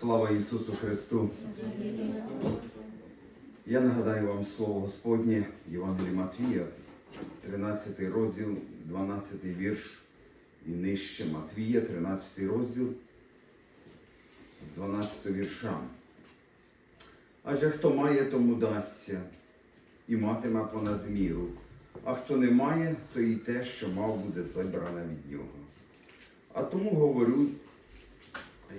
Слава Ісусу Христу! Я нагадаю вам слово Господнє Євангелії Матвія, 13 розділ, 12 вірш і нижче Матвія, 13 розділ з 12 вірша. Адже хто має, тому дасться, і матиме понад міру, а хто не має, то і те, що мав, буде забране від нього. А тому говорю,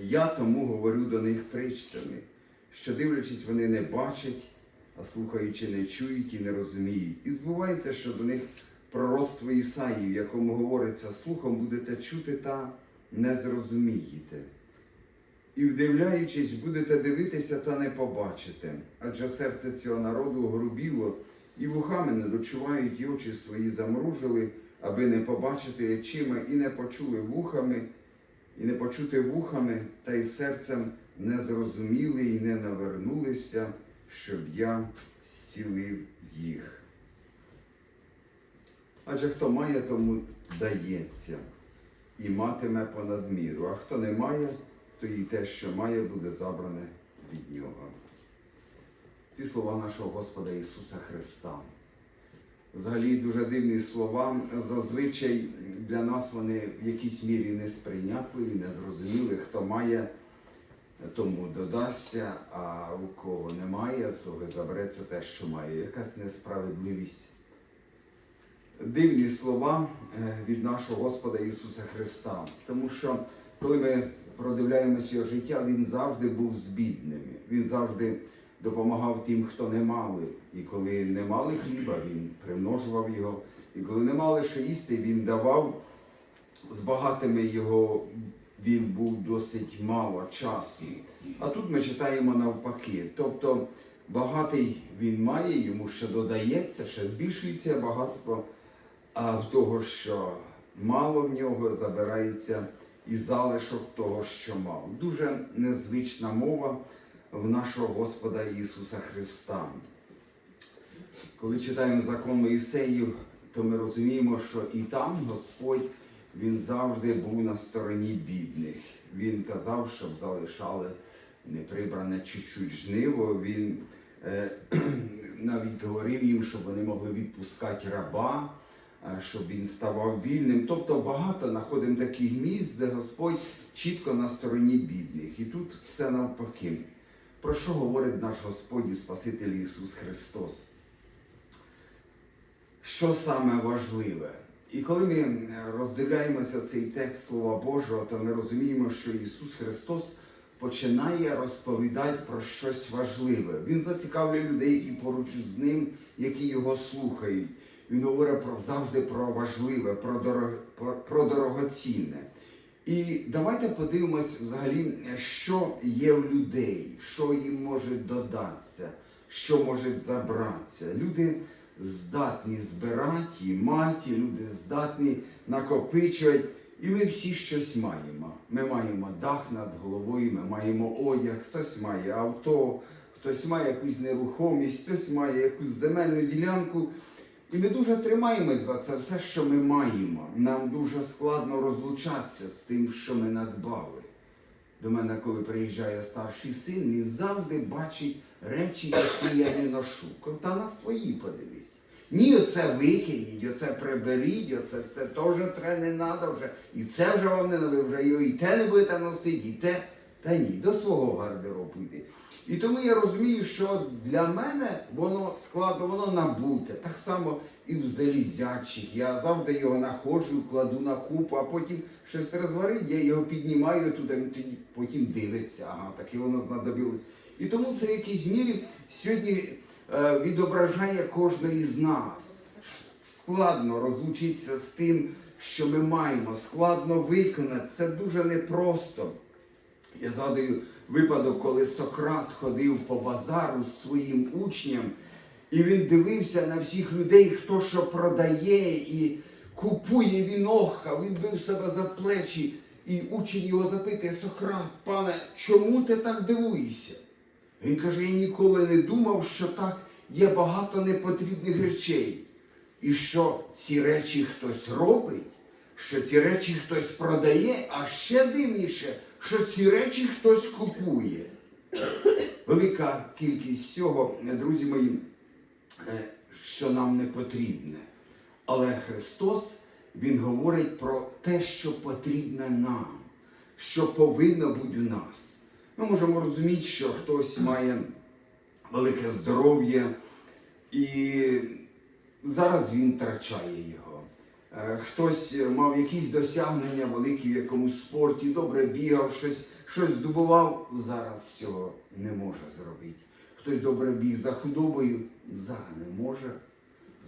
я тому говорю до них причтами, що дивлячись, вони не бачать, а слухаючи, не чують і не розуміють. І збувається, що до них пророцтво Ісаї, в якому говориться, слухом будете чути та не зрозумієте. І вдивляючись, будете дивитися та не побачите, адже серце цього народу огрубіло, і вухами не дочувають, і очі свої замружили, аби не побачити очима, і не почули вухами, і не почути вухами, та й серцем не зрозуміли і не навернулися, щоб я зцілив їх. Адже хто має, тому дається, і матиме понад міру, а хто не має, то і те, що має, буде забране від нього. Ці слова нашого Господа Ісуса Христа. Взагалі дуже дивні слова. Зазвичай для нас вони в якійсь мірі несприйнятливі, незрозуміли. Хто має, тому додасться, а у кого немає, того забереться те, що має. Якась несправедливість. Дивні слова е, від нашого Господа Ісуса Христа. Тому що, коли ми продивляємося його життя, Він завжди був з бідними. Він завжди допомагав тим, хто не мали. І коли не мали хліба, він примножував його. І коли не мали що їсти, він давав з багатими його. Він був досить мало часу. А тут ми читаємо навпаки. Тобто багатий він має, йому ще додається, ще збільшується багатство, а в того, що мало в нього, забирається і залишок того, що мав. Дуже незвична мова в нашого Господа Ісуса Христа. Коли читаємо закон Моїсеїв, то ми розуміємо, що і там Господь він завжди був на стороні бідних. Він казав, щоб залишали неприбране чуть-чуть жниво. Він е, навіть говорив їм, щоб вони могли відпускати раба, е, щоб він ставав вільним. Тобто багато знаходимо таких місць, де Господь чітко на стороні бідних. І тут все навпаки. Про що говорить наш Господь і Спаситель Ісус Христос? Що саме важливе? І коли ми роздивляємося цей текст Слова Божого, то ми розуміємо, що Ісус Христос починає розповідати про щось важливе. Він зацікавлює людей, які поруч з ним, які його слухають. Він говорить про завжди про важливе, про, дорог, про, про дорогоцінне. І давайте подивимось взагалі, що є в людей, що їм може додатися, що може забратися. Люди здатні збирати, і маті, люди здатні накопичувати. І ми всі щось маємо. Ми маємо дах над головою, ми маємо одяг, хтось має авто, хтось має якусь нерухомість, хтось має якусь земельну ділянку. Ми дуже тримаємось за це все, що ми маємо. Нам дуже складно розлучатися з тим, що ми надбали. До мене, коли приїжджає старший син, він завжди бачить речі, які я не ношу. Та на свої подивись. Ні, оце викиніть, оце приберіть, оце те теж треба не треба вже. І це вже не нове, вже його і те не будете носити, і те. Та ні, до свого гардеробу йди. І тому я розумію, що для мене воно складно, воно набуте. Так само і в залізячих. Я завжди його находжу, кладу на купу, а потім щось розварить, я його піднімаю туди, тоді потім дивиться, ага, так і воно знадобилось. І тому це в якійсь мірі сьогодні е, відображає кожного з нас. Складно розлучитися з тим, що ми маємо, складно виконати. Це дуже непросто. Я згадую випадок, коли Сократ ходив по базару з своїм учнем, і він дивився на всіх людей, хто що продає і купує він він бив себе за плечі, і учень його запитує, Сократ, пане, чому ти так дивуєшся? Він каже, я ніколи не думав, що так є багато непотрібних речей. І що ці речі хтось робить, що ці речі хтось продає, а ще дивніше, що ці речі хтось купує. Велика кількість цього, друзі мої, е, що нам не потрібне. Але Христос Він говорить про те, що потрібне нам, що повинно бути у нас. Ми можемо розуміти, що хтось має велике здоров'я, і зараз він втрачає його. Е, Хтось мав якісь досягнення великі в якомусь спорті, добре бігав, щось, щось здобував, зараз цього не може зробити. Хтось добре біг за худобою, зараз не може.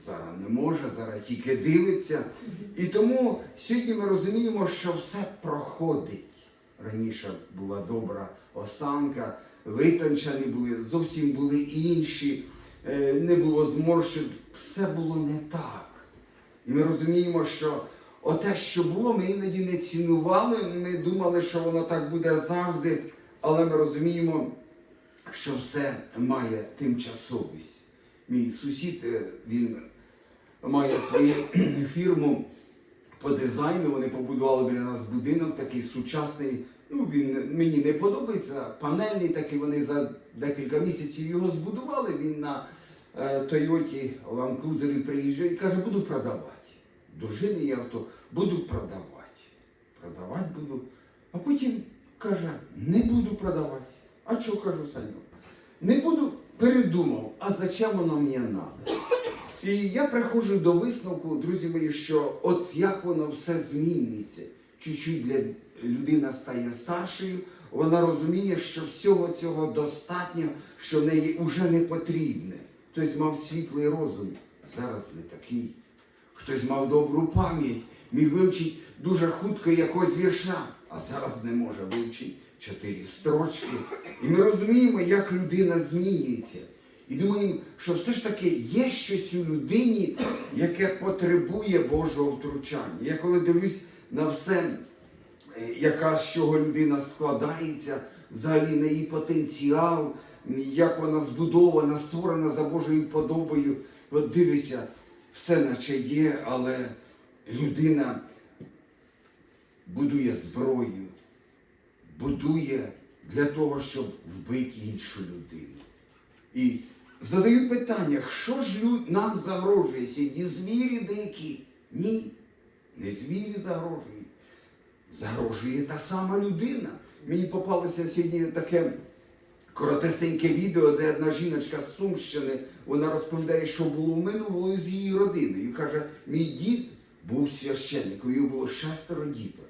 Зараз не може, зараз тільки дивиться. І тому сьогодні ми розуміємо, що все проходить. Раніше була добра осанка, витончені були, зовсім були інші, е, не було зморщин, все було не так. І ми розуміємо, що оте, що було, ми іноді не цінували, ми думали, що воно так буде завжди, але ми розуміємо, що все має тимчасовість. Мій сусід, е, він має свою фірму по дизайну. Вони побудували біля нас будинок такий сучасний. Ну, він мені не подобається. Панельний такий, вони за декілька місяців його збудували. Він на Тойоті Land приїжджає і каже, буду продавати. Дружини є авто, буду продавати. Продавати буду. А потім каже, не буду продавати. А що кажу Саню? Не буду, передумав, а зачем воно мені треба? І я приходжу до висновку, друзі мої, що от як воно все змінюється. Чуть-чуть для людина стає старшою, вона розуміє, що всього цього достатньо, що неї вже не потрібне. Хтось мав світлий розум, зараз не такий. Хтось мав добру пам'ять, міг вивчити дуже хутко якогось вірша, а зараз не може вивчити чотири строчки. І ми розуміємо, як людина змінюється. І думаємо, що все ж таки є щось у людині, яке потребує Божого втручання. Я коли дивлюсь на все, е, яка з чого людина складається, взагалі на її потенціал, як вона збудована, створена за Божою подобою. От дивися, все наче є, але людина будує зброю, будує для того, щоб вбити іншу людину. І задаю питання, що ж нам загрожує сьогодні? Звірі деякі? Ні, не звірі загрожують. Загрожує та сама людина. Мені попалося сьогодні таке коротесеньке відео, де одна жіночка з Сумщини, вона розповідає, що було в минулому з її родиною. І каже, мій дід був священником, його було шестеро діток.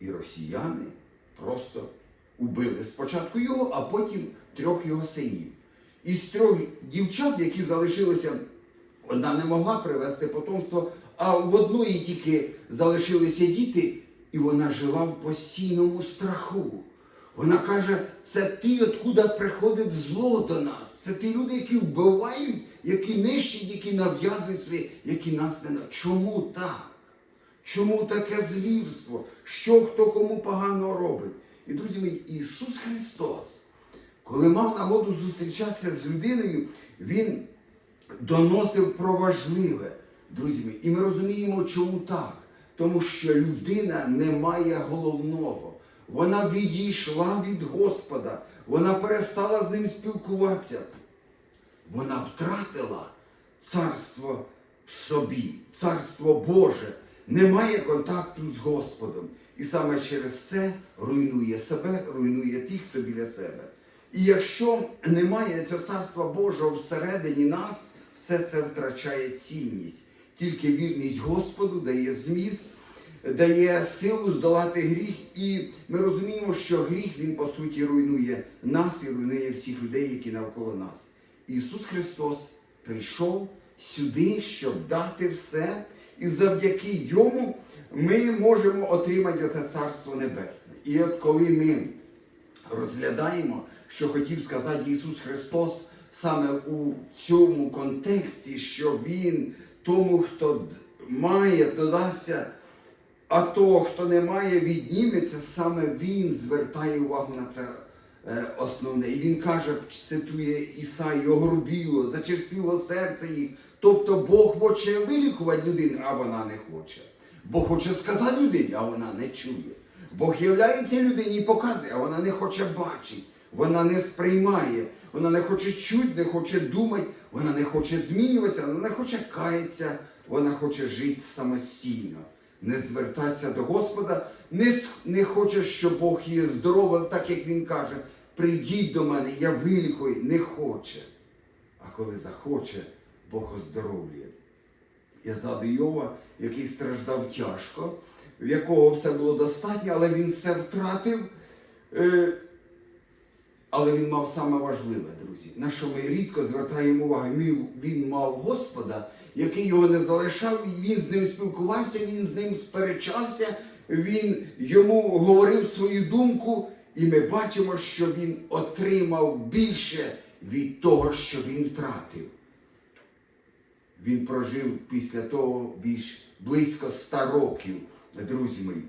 І росіяни просто убили спочатку його, а потім трьох його синів. Із трьох дівчат, які залишилися, одна не могла привести потомство, а в одної тільки залишилися діти, і вона жила в постійному страху. Вона каже, це ті, откуда приходить зло до нас. Це ті люди, які вбивають, які нищать, які нав'язують свої, які нас не на- Чому так? Чому таке звірство? Що хто кому погано робить? І друзі мої, Ісус Христос, коли мав нагоду зустрічатися з людиною, Він доносив про важливе, друзі мої. І ми розуміємо, чому так. Тому що людина не має головного. Вона відійшла від Господа, вона перестала з ним спілкуватися. Вона втратила царство в собі, царство Боже, не має контакту з Господом. І саме через це руйнує себе, руйнує тих, хто біля себе. І якщо немає цього царства Божого всередині нас, все це втрачає цінність. Тільки вірність Господу дає зміст, дає силу здолати гріх. І ми розуміємо, що гріх він по суті руйнує нас і руйнує всіх людей, які навколо нас. Ісус Христос прийшов сюди, щоб дати все, і завдяки йому ми можемо отримати оце Царство Небесне. І от коли ми розглядаємо, що хотів сказати Ісус Христос саме у цьому контексті, що Він тому, хто має, додасться, а того, хто не має, відніметься, саме Він звертає увагу на це е, основне. І він каже, цитує Ісаї, огрубіло, зачерствіло серце їх. Тобто Бог хоче вилікувати людину, а вона не хоче. Бог хоче сказати людині, а вона не чує. Бог являється людині і показує, а вона не хоче бачити, вона не сприймає, вона не хоче чути, не хоче думати, вона не хоче змінюватися, вона не хоче каятися, вона хоче жити самостійно, не звертатися до Господа, не, не хоче, щоб Бог її здоровив, так як Він каже, прийдіть до мене, я вилікую, не хоче. А коли захоче, Бог оздоровлює. Я згадую Йова, який страждав тяжко, в якого все було достатньо, але він все втратив. Е, але він мав саме важливе, друзі, на що ми рідко звертаємо увагу. Він- мав Господа, який його не залишав, він з ним спілкувався, він з ним сперечався, він йому говорив свою думку, і ми бачимо, що він отримав більше від того, що він втратив. Він прожив після того більш близько ста років, друзі мої.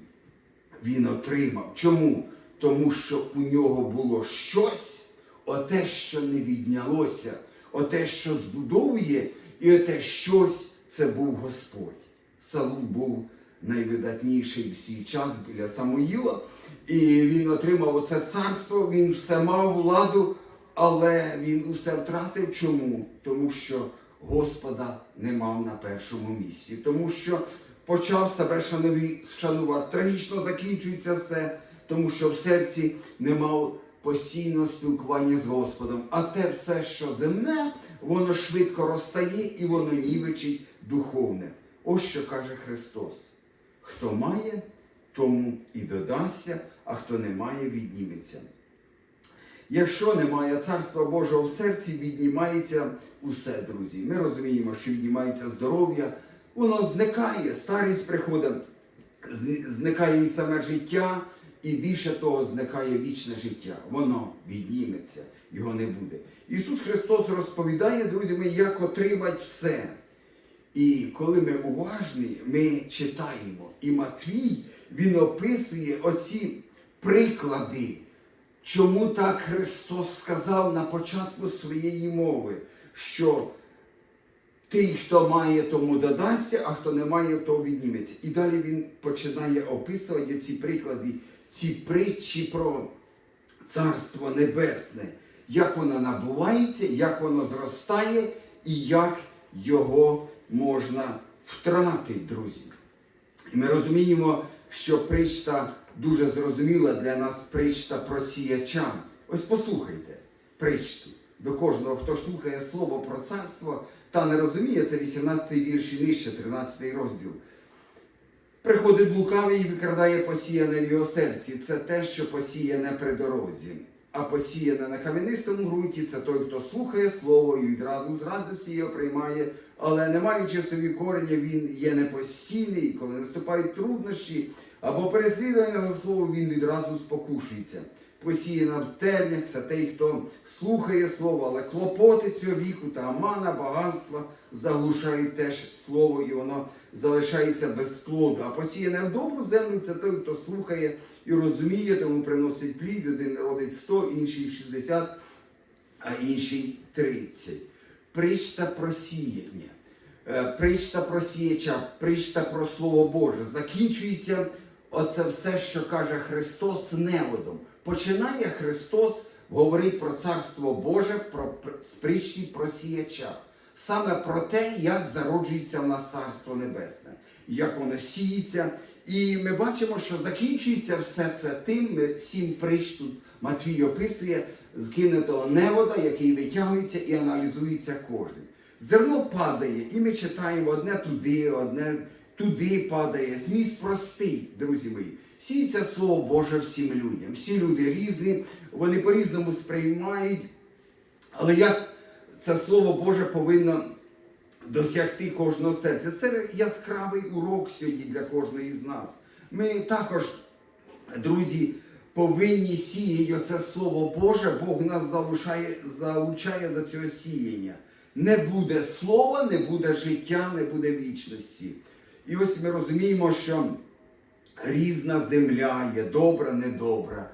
Він отримав. Чому? Тому що у нього було щось, оте, що не віднялося, оте, що збудовує, і оте щось це був Господь. Саул був найвидатніший в свій час біля Самуїла, і він отримав оце царство, він все мав владу, але він усе втратив. Чому? Тому що Господа не мав на першому місці, тому що почав себе шанувати. Трагічно закінчується все, тому що в серці не мав постійного спілкування з Господом. А те все, що земне, воно швидко розтає і воно нівечить духовне. Ось що каже Христос. Хто має, тому і додасться, а хто не має, відніметься. Якщо немає Царства Божого в серці, віднімається усе, друзі. Ми розуміємо, що віднімається здоров'я, воно зникає, старість приходить, зникає і саме життя, і більше того, зникає вічне життя. Воно відніметься, його не буде. Ісус Христос розповідає, друзі, ми, як отримати все. І коли ми уважні, ми читаємо. І Матвій він описує оці приклади, чому так Христос сказав на початку своєї мови, що той, хто має, тому додасться, а хто не має, то відніметься. І далі він починає описувати ці приклади, ці притчі про Царство Небесне, як воно набувається, як воно зростає і як його можна втратити, друзі. І ми розуміємо, що причта дуже зрозуміла для нас причта про сіяча. Ось послухайте причту до кожного, хто слухає слово про царство та не розуміє, це 18 вірш і нижче, 13 розділ. Приходить лукавий і викрадає посіяне в його серці. Це те, що посіяне при дорозі. А посіяне на кам'янистому ґрунті це той, хто слухає слово і відразу з радості його приймає, але не маючи в собі корення, він є непостійний, коли наступають труднощі або переслідування за слово, він відразу спокушується. Посіяна в тернях це той, хто слухає слово, але клопоти цього віку та амана, багатства заглушають теж слово, і воно залишається без плоду. А посіяне в добру землю це той, хто слухає і розуміє, тому приносить плід, один родить 100, інший 60, а інший 30. Причта про сіяння, е, причта про сіяча, причта про Слово Боже. Закінчується оце все, що каже Христос неводом. Починає Христос говорити про Царство Боже, про пр- з про сіяча. Саме про те, як зароджується в нас Царство Небесне, як воно сіється. І ми бачимо, що закінчується все це тим, сім притч тут Матвій описує з невода, який витягується і аналізується кожен. Зерно падає, і ми читаємо одне туди, одне туди падає. Зміст простий, друзі мої. Сіється слово Боже всім людям. Всі люди різні, вони по-різному сприймають. Але як це слово Боже повинно досягти кожного серця? Це яскравий урок сьогодні для кожної з нас. Ми також, друзі, повинні сіяти оце слово Боже, Бог нас залучає, залучає до цього сіяння. Не буде слова, не буде життя, не буде вічності. І ось ми розуміємо, що різна земля є добра, недобра.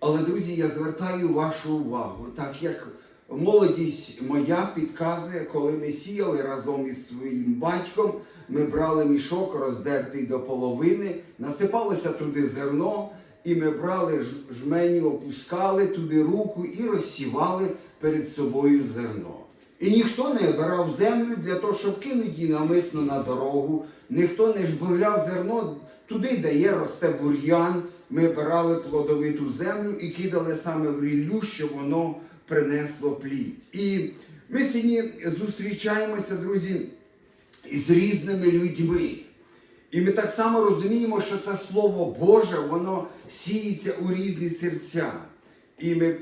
Але, друзі, я звертаю вашу увагу, так як молодість моя підказує, коли ми сіяли разом із своїм батьком, ми брали мішок, роздертий до половини, насипалося туди зерно, і ми брали жменю, опускали туди руку і розсівали перед собою зерно. І ніхто не обирав землю для того, щоб кинути її навмисно на дорогу. Ніхто не жбурляв зерно туди, де є росте бур'ян. Ми брали плодовиту землю і кидали саме в ріллю, щоб воно принесло плід. І ми сьогодні зустрічаємося, друзі, із різними людьми. І ми так само розуміємо, що це Слово Боже, воно сіється у різні серця. І ми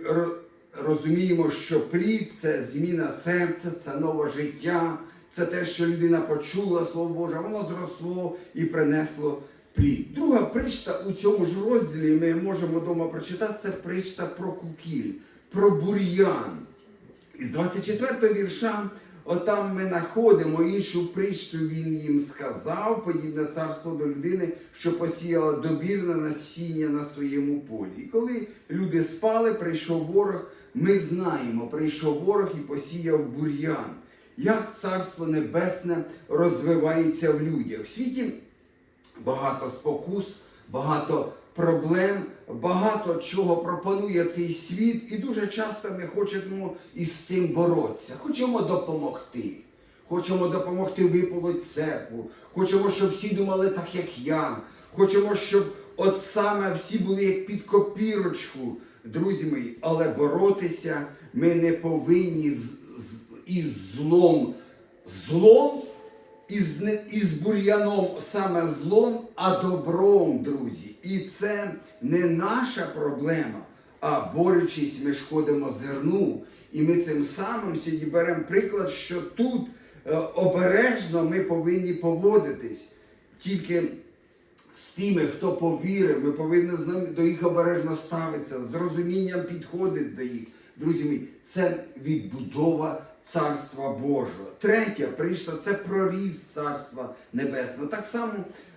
розуміємо, що плід це зміна серця, це нове життя, це те, що людина почула Слово Боже, воно зросло і принесло плід. Друга причта у цьому ж розділі ми можемо вдома прочитати, це причта про кукіль, про бур'ян. Із 24 вірша, отам ми знаходимо іншу притчу, він їм сказав, подібне царство до людини, що посіяла добірне насіння на своєму полі. І коли люди спали, прийшов ворог, ми знаємо, прийшов ворог і посіяв бур'ян. Як царство небесне розвивається в людях. В світі багато спокус, багато проблем, багато чого пропонує цей світ, і дуже часто ми хочемо із цим боротися. Хочемо допомогти. Хочемо допомогти виполоть церкву. Хочемо, щоб всі думали так, як я. Хочемо, щоб от саме всі були як під копірочку. Друзі мої, але боротися ми не повинні з, з, із злом. Злом із, із бур'яном саме злом, а добром, друзі. І це не наша проблема, а борючись, ми шкодимо зерну. І ми цим самим сьогодні беремо приклад, що тут е, обережно ми повинні поводитись. Тільки з тими, хто повірив, ми повинні з ними до їх обережно ставитися, з розумінням підходити до їх. Друзі мої, це відбудова Царства Божого. Третя прийшла це про ріст Царства Небесного. Так само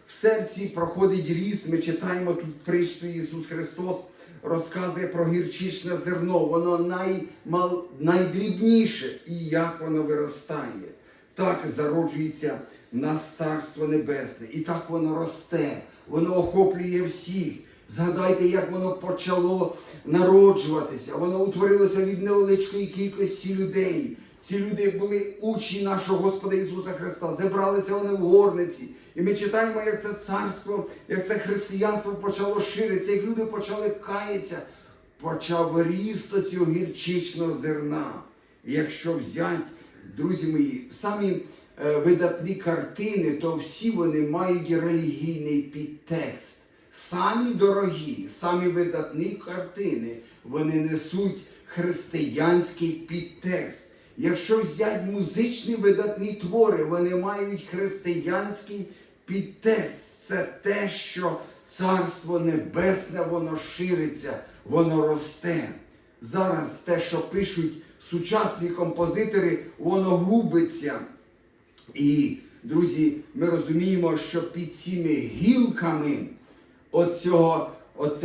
в серці проходить ріст. Ми читаємо тут притчу Ісус Христос розказує про гірчичне зерно. Воно наймал, найдрібніше і як воно виростає. Так зароджується нас Царство Небесне. І так воно росте, воно охоплює всіх. Згадайте, як воно почало народжуватися. Воно утворилося від невеличкої кількості людей. Ці люди були учні нашого Господа Ісуса Христа. Зібралися вони в горниці. І ми читаємо, як це царство, як це християнство почало ширитися, як люди почали каятися, почав ріст цього гірчичного зерна. І якщо взяти, друзі мої, самі е, видатні картини, то всі вони мають релігійний підтекст. Самі дорогі, самі видатні картини, вони несуть християнський підтекст. Якщо взяти музичні видатні твори, вони мають християнський підтекст. Це те, що Царство Небесне, воно шириться, воно росте. Зараз те, що пишуть сучасні композитори, воно губиться. І, друзі, ми розуміємо, що під цими гілками оцього, оцього